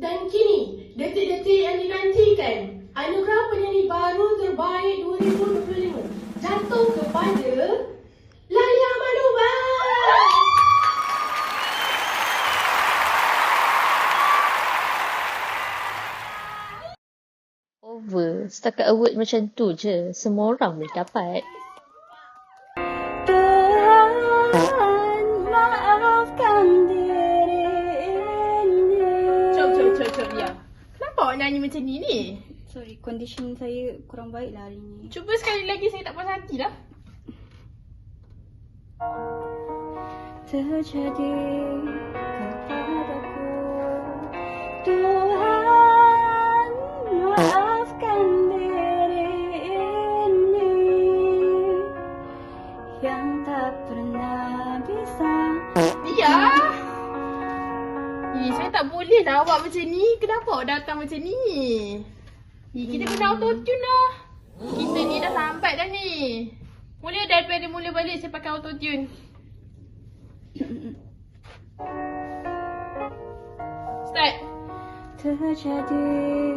Dan kini, detik-detik yang dinantikan, anugerah penyanyi baru terbaik 2025 jatuh kepada Lalia Manuba. Over. Setakat award macam tu je. Semua orang boleh dapat. Cok, ya. Kenapa awak nyanyi macam ni ni? Sorry, condition saya kurang baik lah hari ni. Cuba sekali lagi saya tak puas hati lah. Terjadi kepadaku Tuhan tak boleh lah awak macam ni. Kenapa awak datang macam ni? Eh, kita kena auto-tune lah. Kita ni dah lambat dah ni. Mula daripada mula balik saya pakai auto-tune. Start. terjadi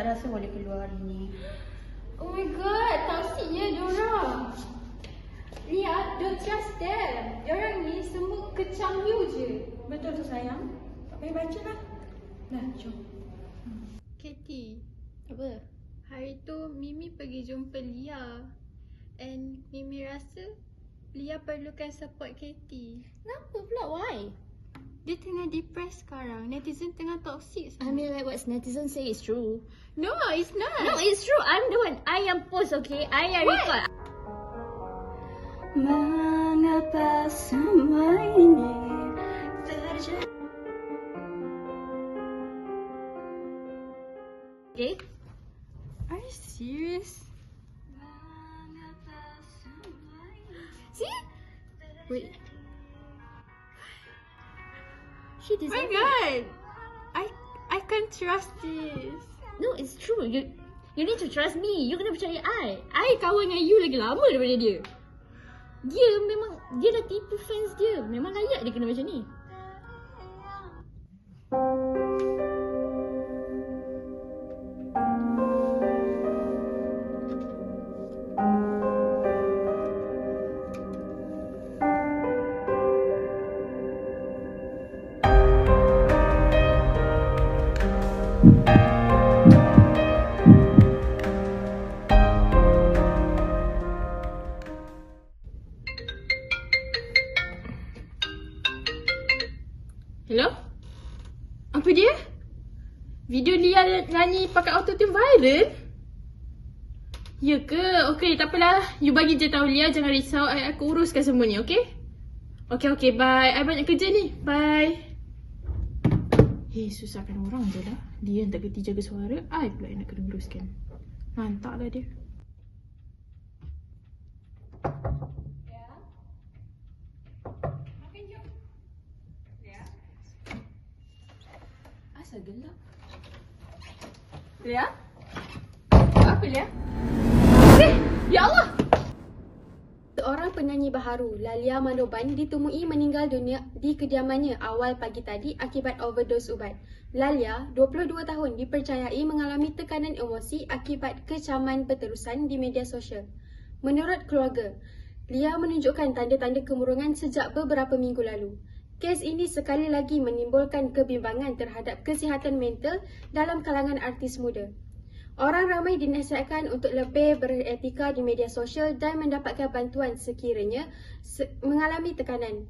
tak rasa boleh keluar hari ni. Oh my god, tausinya diorang. Lia, don't trust them. Diorang ni semua kecam you je. Betul tu sayang? Tak payah baca lah. Dah, jom. Katie, Apa? hari tu Mimi pergi jumpa Lia and Mimi rasa Lia perlukan support Katie. Kenapa pula? Why? Dia tengah depressed sekarang. Netizen tengah toxic. I mean like what netizen say is true. no, it's not. No, it's true. I'm the one. I am post, okay? I am record. Mengapa semua ini terjadi? Okay? Are you serious? Mengapa semua ini See? Wait. She my deserves it. god. I I can't trust this. No, it's true. You you need to trust me. You kena percaya I. I kawan dengan you lagi lama daripada dia. Dia memang dia dah tipu fans dia. Memang layak dia kena macam ni. Hello? Apa dia? Video Lia nyanyi pakai autotune viral? Ya ke? Okey, tak apalah. You bagi je tahu Lia, jangan risau. I, aku uruskan semua ni, okey? Okey, okey, bye. I banyak kerja ni. Bye. Hei, susahkan orang je lah. Dia yang tak kerti jaga suara, I pula yang nak kena uruskan. Lantaklah dia. Asal gelap. Lia? Apa Lia? Eh, ya Allah! Seorang penyanyi baharu, Lalia Manoban, ditemui meninggal dunia di kediamannya awal pagi tadi akibat overdose ubat. Lalia, 22 tahun, dipercayai mengalami tekanan emosi akibat kecaman berterusan di media sosial. Menurut keluarga, Lia menunjukkan tanda-tanda kemurungan sejak beberapa minggu lalu. Kes ini sekali lagi menimbulkan kebimbangan terhadap kesihatan mental dalam kalangan artis muda. Orang ramai dinasihatkan untuk lebih beretika di media sosial dan mendapatkan bantuan sekiranya se- mengalami tekanan.